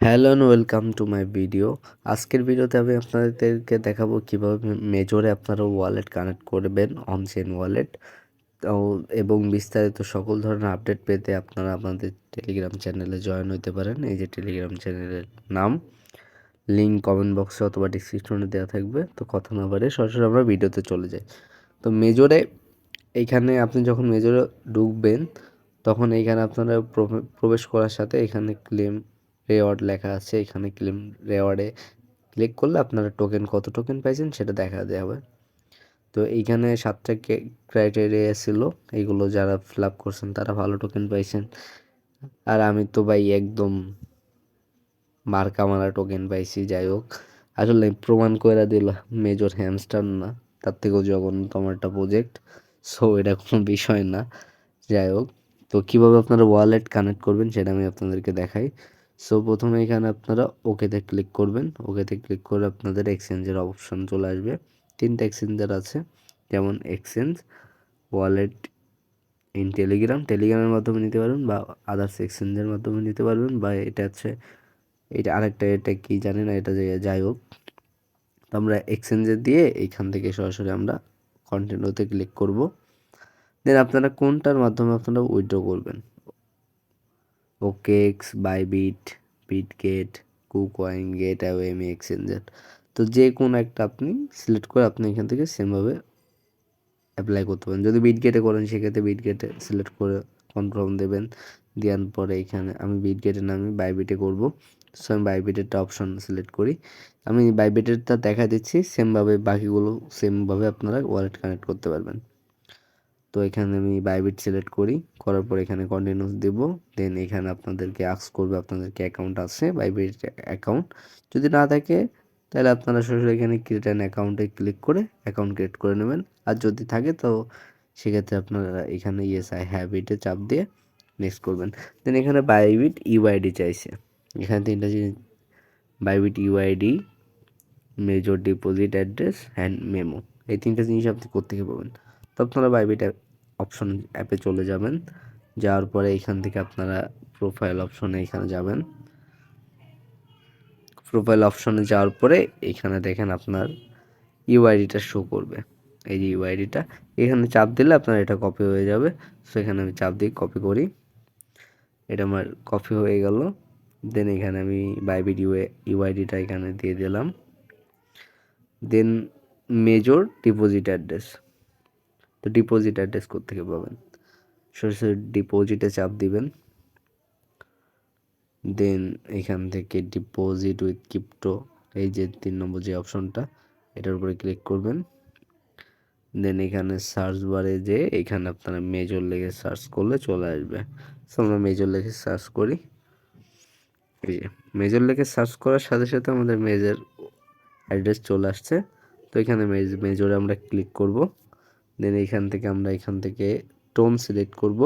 Hello and welcome to my video আজকের ভিডিওতে আমি আপনাদেরকে দেখাবো কীভাবে মেজরে আপনারা ওয়ালেট কানেক্ট করবেন অন চেন ওয়ালেট এবং বিস্তারিত সকল ধরনের আপডেট পেতে আপনারা আমাদের টেলিগ্রাম চ্যানেলে জয়েন হতে পারেন। এই যে টেলিগ্রাম চ্যানেলের নাম লিঙ্ক কমেন্ট বক্সে অথবা ডিসক্রিপশনে দেওয়া থাকবে। তো কথা না বাড়ে সরাসরি আমরা ভিডিওতে চলে যাই। তো মেজরে এইখানে আপনি যখন মেজরে ঢুকবেন, তখন এইখানে আপনারা প্রবেশ করার সাথে এখানে ক্লেম রেওয়ার্ড লেখা আছে, এখানে ক্লেম রেওয়ার্ডে ক্লিক করলে আপনারা টোকেন কত টোকেন পাইছেন সেটা দেখা যাবে তো এইখানে সাতটা ক্রাইটেরিয়া ছিল এইগুলো যারা ফিল আপ করছেন তারা ভালো টোকেন পাইছেন। আর আমি তো ভাই একদম মার্কা মারা টোকেন পাইছি, যাই হোক। আসলে প্রমাণ করে দিল মেজর হ্যামস্টার না, তার থেকেও জঘন্যতম একটা প্রজেক্ট সো এটা কোনো বিষয় না, যাই হোক। তো কীভাবে আপনারা ওয়ালেট কানেক্ট করবেন সেটা আমি আপনাদেরকে দেখাই। সো প্রথমে এখানে আপনারা ওকেতে ক্লিক করবেন। ওকেতে ক্লিক করে আপনাদের এক্সচেঞ্জের অপশন চলে আসবে। তিনটা এক্সচেঞ্জার আছে, যেমন এক্সচেঞ্জ ওয়ালেট ইন টেলিগ্রাম টেলিগ্রামের মাধ্যমে নিতে পারবেন বা আদার্স এক্সচেঞ্জের মাধ্যমে নিতে পারবেন বা এটা হচ্ছে, এটা আরেকটা, এটা কি জানি না, এটা যাই হোক। তো আমরা এক্সচেঞ্জে দিয়ে এইখান থেকে সরাসরি আমরা কন্টিনিউতে ক্লিক করব। দেন আপনারা কোনটার মাধ্যমে আপনারা উইথড্র করবেন? OKX Bybit Bitget KuCoin Gate অ্যাওয়েমি exchanger তো যে কোনো একটা আপনি সিলেক্ট করে আপনি এখান থেকে সেমভাবে অ্যাপ্লাই করতে পারেন। যদি বিটগেটে করেন, সেক্ষেত্রে বিটগেটে সিলেক্ট করে কনফার্ম দেবেন। দেওয়ার পরে এখানে আমি বিটগেটের নামে বাইবিটে করব। সো আমি বাইবিটেরটা অপশন সিলেক্ট করি। আমি বাইবিটেরটা দেখা দিচ্ছি। সেমভাবে বাকিগুলো সেমভাবে আপনারা ওয়ালেট কানেক্ট করতে পারবেন। তো এখানে আমি বাইবিট সিলেক্ট করি। করার পর এখানে কন্টিনিউস দেব। দেন এখানে আপনাদেরকে আক্স করবে আপনাদেরকে অ্যাকাউন্ট আছে বাইবিট অ্যাকাউন্ট যদি না থাকে, তাহলে আপনারা সরাসরি এখানে ক্রিয়েট অ্যান অ্যাকাউন্টে ক্লিক করে অ্যাকাউন্ট ক্রিয়েট করে নেবেন। আর যদি থাকে, তো সেক্ষেত্রে আপনারা এখানে ইয়েস আই হ্যাভ ইটে চাপ দিয়ে নেক্সট করবেন। দেন এখানে বাইবিট ইউআইডি চাইছে। এখানে তিনটা জিনিস Bybit UID major deposit address and memo এই তিনটা জিনিস আপনি কোথেকে পাবেন? তো আপনারা বাইবিট অপশন অ্যাপে চলে যাবেন। যাওয়ার পরে এখান থেকে আপনারা প্রোফাইল অপশনে এখানে যাবেন। প্রোফাইল অপশনে যাওয়ার পরে এখানে দেখেন আপনার ইউআইডিটা শো করবে। এই যে ইউআইডিটা এখানে চাপ দিলে আপনার এটা কপি হয়ে যাবে। সো এখানে আমি চাপ দিয়ে কপি করি। এটা আমার কপি হয়ে গেল। দেন এখানে আমি বাইবিড ইউ ইউআইডিটা এখানে দিয়ে দিলাম। দেন মেজর ডিপোজিট অ্যাড্রেস তো ডিপোজিট অ্যাড্রেস থেকে পাবেন? সরাসরি ডিপোজিটে চাপ দিবেন। দেন এখান থেকে ডিপোজিট উইথ ক্রিপ্টো এই যে তিন নম্বর যে অপশনটা, এটার উপরে ক্লিক করবেন। দেন এখানে সার্চ বারে যে এখানে আপনারা মেজর লেগে সার্চ করলে চলে আসবে। সো আমরা মেজর লেগে সার্চ করি। এই যে মেজর লেগে সার্চ করার সাথে সাথে আমাদের মেজর অ্যাড্রেস চলে আসছে। তো এখানে মেজরে আমরা ক্লিক করব। দেন এইখান থেকে আমরা এখান থেকে টোন সিলেক্ট করব।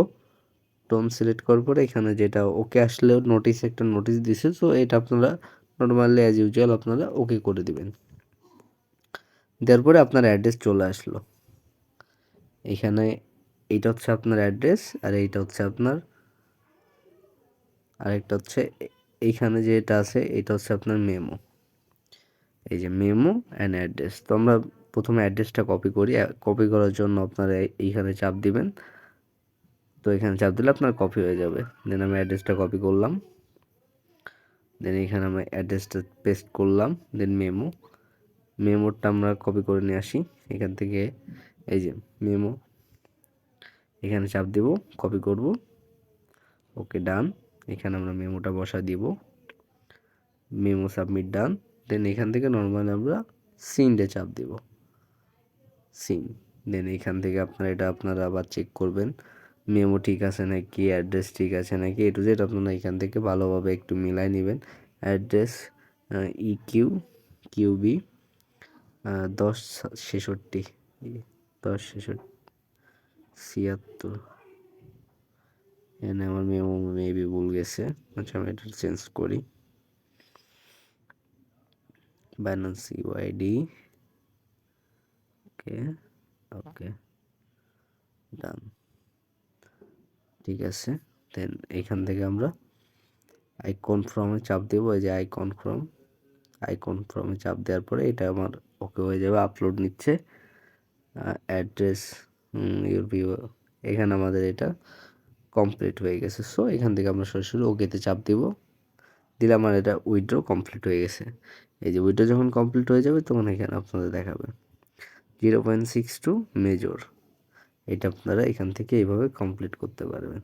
টোন সিলেক্ট করার পরে এখানে যেটা ওকে আসলেও নোটিস একটা নোটিস দিছে সো এটা আপনারা নর্মালি অ্যাজ ইউজুয়াল আপনারা ওকে করে দিবেন। দেওয়ার পরে আপনার অ্যাড্রেস চলে আসলো। এখানে এইটা হচ্ছে আপনার অ্যাড্রেস আর এইটা হচ্ছে আপনার আরেকটা হচ্ছে এইখানে যেটা আছে, এটা হচ্ছে আপনার মেমো এই যে মেমো অ্যান্ড অ্যাড্রেস তো আমরা প্রথমে অ্যাড্রেসটা কপি করি কপি করার জন্য আপনারা এইখানে চাপ দিবেন। তো এখানে চাপ দিলে আপনার কপি হয়ে যাবে। দেন আমি অ্যাড্রেসটা কপি করলাম। দেন এখানে আমি অ্যাড্রেসটা পেস্ট করলাম। দেন মেমো মেমোটা আমরা কপি করে নিয়ে আসি। এখান থেকে এই যে মেমো এখানে চাপ দেব কপি করব। ওকে ডান এখানে আমরা মেমোটা বসা দিব। মেমো সাবমিট ডান দেন এখান থেকে নর্মালি আমরা সিনডে চাপ দিব। সিম দেন এখান থেকে আপনারা এটা আপনারা আবার চেক করবেন। মেমো ঠিক আছে নাকি? অ্যাড্রেস ঠিক আছে নাকি? এটু জেড আপনারা এখান থেকে ভালোভাবে একটু মিলাই নেবেন। অ্যাড্রেস ই কিউ কিউবি দশ ছেষট্টি দশ ছেষট্টি, ছিয়াত্তর। এখানে আমার মেমো মেবি ভুল গেছে। আচ্ছা আমি এটা চেঞ্জ করি। Balance UID okay okay, done. ঠিক আছে, দেন এখান থেকে আমরা আইকন ফ্রমে চাপ দেবো, এই যে আইকন ফ্রম আইকন ফ্রমে চাপ দেওয়ার পরে এটা আমার ওকে হয়ে যাবে আপলোড নিচ্ছে। অ্যাড্রেস ইউর ভিউ এখানে আমাদের এটা কমপ্লিট হয়ে গেছে। সো এখান থেকে আমরা সরাসরি ওকেতে চাপ দিব। দিলে আমার এটা উইড্রো কমপ্লিট হয়ে গেছে। এই যে উইড্রো যখন কমপ্লিট হয়ে যাবে, তখন এখানে আপনাদের দেখাবে। Zero point six two major এটা আপনারা এখান থেকে এইভাবে কমপ্লিট করতে পারবেন।